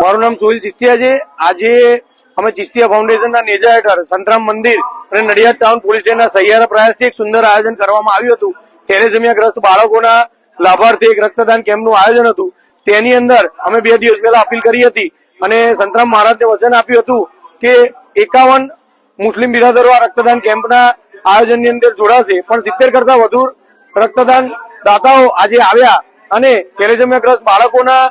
મારું નામ સોહિલ ચિસ્તિયા છે. આજે અમે ચિસ્તિયા ફાઉન્ડેશનના નેજા હેઠળ સંતરામ મંદિર અને નડિયાદ ટાઉન પોલીસ સ્ટેશનના સહિયારા પ્રયાસથી એક સુંદર આયોજન કરવામાં આવ્યું હતું. થેલેસેમિયાગ્રસ્ત બાળકોના લાભાર્થી એક રક્તદાન કેમ્પનું આયોજન હતું. તેની અંદર અમે બે દિવસ પહેલા અપીલ કરી હતી અને સંતરામ મહારાજને વચન આપ્યું હતું કે એકાવન મુસ્લિમ બિરાદરો આ રક્તદાન કેમ્પના આયોજનની અંદર જોડાશે. પણ સિત્તેર કરતા વધુ રક્તદાન દાતાઓ આજે આવ્યા અને થેલેસેમિયાગ્રસ્ત બાળકોના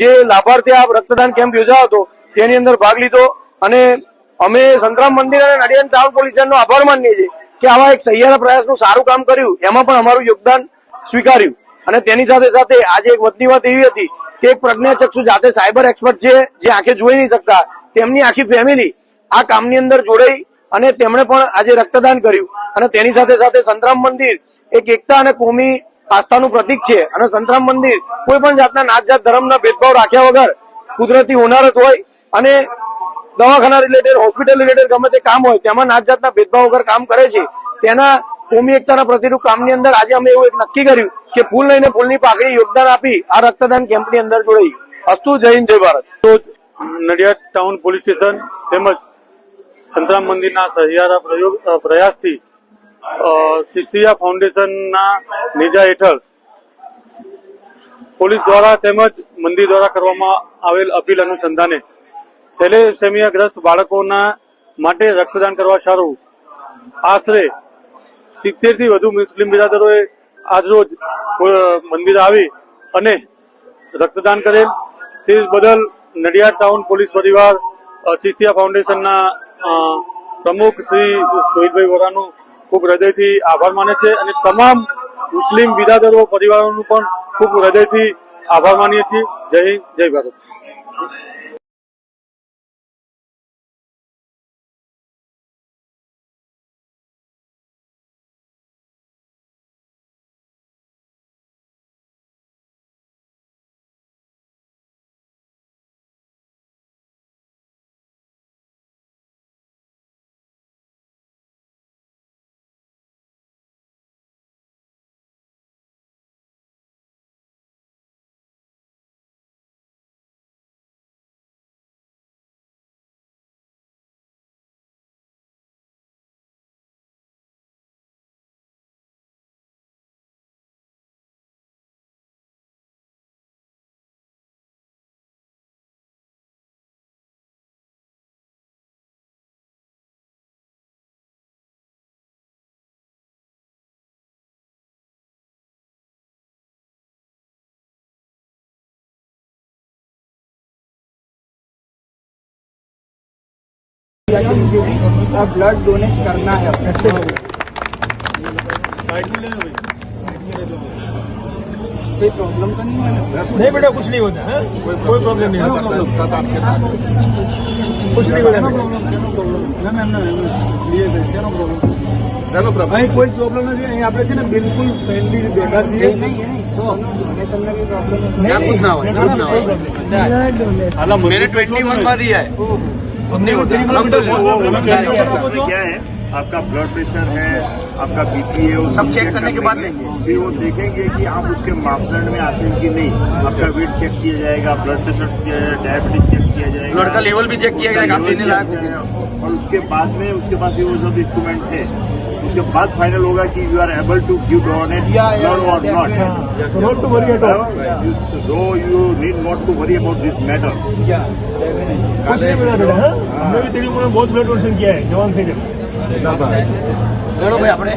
જે લાભાર્થી આ રક્તદાન કેમ્પ યોજાયો હતો, તેની અંદર ભાગ લીધો અને અમે સંતરામ મંદિર અને નડિયાદ ટાઉન પોલીસ આભાર માનીએ છીએ કે આવા એક સહિયારા પ્રયાસનું સારું કામ કર્યું, એમાં પણ અમારું યોગદાન સ્વીકાર્યું. અને તેની સાથે સાથે આજે એક વધની વાત એવી હતી કે એક પ્રજ્ઞાચક્ષુ જાતે સાયબર એક્સપર્ટ છે, જે આંખે જોઈ નહીં શકતા, તેમની આખી ફેમિલી આ કામની અંદર જોડાઈ અને તેમણે પણ આજે રક્તદાન કર્યું. અને તેની સાથે સાથે સંતરામ મંદિર એક એકતા અને કોમી આસ્થાનું પ્રતીક છે અને સંતરામ મંદિર કોઈ પણ જાતના નાત જાત ધર્મના ભેદભાવ રાખ્યા વગર કુદરતી હોનારત હોય અને દવાખાના રિલેટેડ હોસ્પિટલ રિલેટેડ ગમે તે કામ હોય, તેમાં નાત જાતના ભેદભાવ વગર કામ કરે છે. તેના કોમી એકતાના પ્રતિરૂપ કામની અંદર આજે અમે એવું એક નક્કી કર્યું કે ફૂલ લઈને ફૂલની પાકડી યોગદાન આપી આ રક્તદાન કેમ્પની અંદર જોડાઈ. અસ્તુ હિન્દ, જય Bharat. Nadiad town police station તેમજ સંતરામ મંદિરના સહિયારા પ્રયોગ પ્રયાસથી અ, ચિસ્તિયા ફાઉન્ડેશનના નેજા હેઠળ પોલીસ દ્વારા તેમજ મંદિર દ્વારા કરવામાં આવેલ અપીલ અનુસંધાને થેલેસેમિયાગ્રસ્ત બાળકોના માટે રક્તદાન કરવા સારું આશરે સિત્તેરથી વધુ મુસ્લિમ બિરાદરોએ આજરોજ મંદિર આવી અને રક્તદાન કરેલ. તે બદલ નડિયાદ ટાઉન પોલીસ પરિવાર અ, ફાઉન્ડેશનના પ્રમુખ શ્રી સોહિતભાઈ વોરાનું ખૂબ હૃદયથી આભાર માને છે અને તમામ મુસ્લિમ બિરાદરો પરિવારોનું પણ ખૂબ હૃદયથી આભાર માનીએ છીએ. જય હિન્દ, જય ભારત. अब ब्लड डोनेट करना है अपने से कोई प्रॉब्लम तो नहीं है ना नहीं बेटा कुछ नहीं होता है कोई प्रॉब्लम नहीं होता आपके साथ कुछ नहीं होता चलो प्रभु અહીં કોઈ પ્રોબ્લેમ નથી અહીં આપણે છે ને બિલકુલ ફ્રેન્ડલી બેઠા છીએ नहीं है नहीं तो डोनेशन में भी प्रॉब्लम ના, ના, ના, ના, કોઈ problem નહીં. મેને ટ્વેન્ટી વન માં દિયા क्या है? आपका ब्लड प्रेशर है आपका बीपी है वो सब चेक करने के बाद लेंगे। फिर वो देखेंगे कि आप उसके मापदंड में आते हैं कि नहीं। आपका वेट चेक किया जाएगा ब्लड प्रेशर किया जाएगा डायबिटीज़ चेक किया जाएगा। ब्लड का लेवल भी चेक किया जाएगा आप देने लायक और उसके बाद में उसके पास ये वो सब इंस्ट्रूमेंट है। उसके बाद फाइनल होगा कि you are able to give donate Yeah, yeah, blood और yeah, not definitely. So not to worry at all. So you need not to worry about this matter. कुछ नहीं बना बेटा हाँ? हमने भी तेरी उम्र में बहुत ब्लड डोनेशन किया है जवान थे जब લડો ભાઈ આપણે